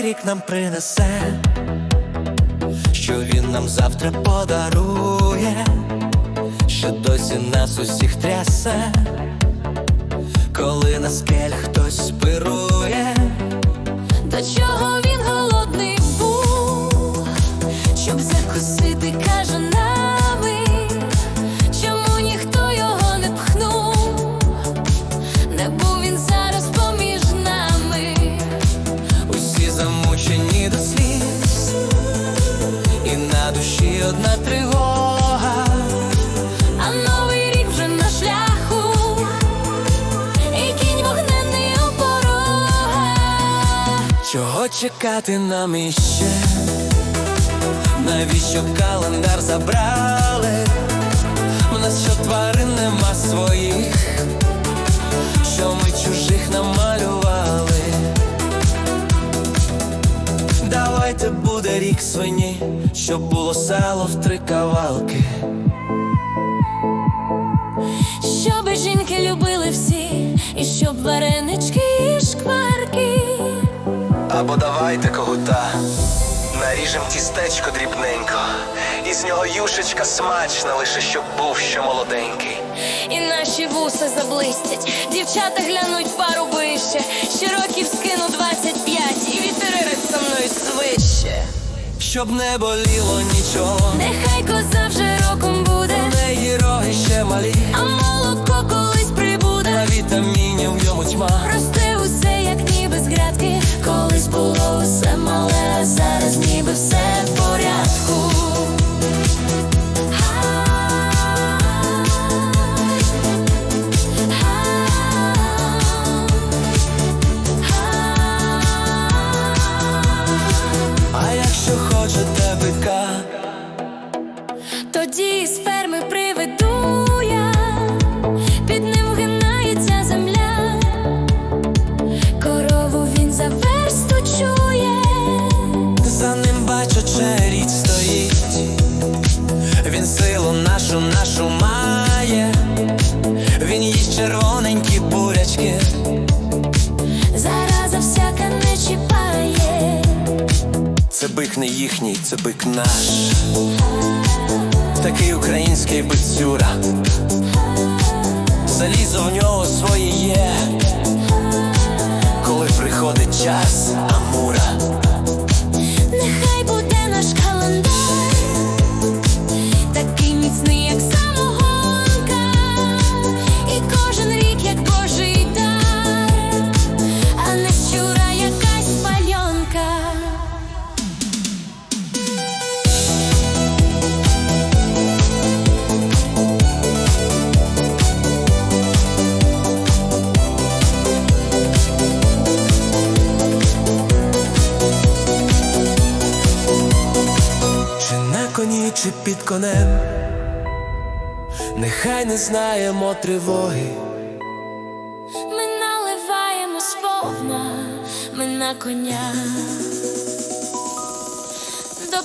рік нам принесе, що він нам завтра подарує, що досі нас усіх трясе, коли на скель хтось спирує. До чого він душі одна тривога. А новий рік вже на шляху, і кінь вогненний у порога. Чого чекати нам іще? Навіщо календар забрали? В нас що тварин нема своїх, що ми чужих намалювали. Буде рік свині, щоб було сало в три кавалки. Щоби жінки любили всі, і щоб варенички і шкварки. Або давайте когута, наріжем тістечко дрібненько, і з нього юшечка смачна, лише щоб був ще молоденький. І наші вуса заблистять, дівчата глянуть пару вище, ще років скину 25 і вітеририть со мною свище. Щоб не боліло нічого, Нехай коза вже роком буде, у неї роги ще малі, а молоко нашу, нашу має, він їсть червоненькі бурячки. зараза всяка не чіпає, Це бик не їхній, це бик наш. Такий український бицюра. Залізо в нього своє є. Коли приходить час Амура, коні, чи під конем. Нехай не знаємо тривоги, Ми наливаємо сповна, ми на коня. До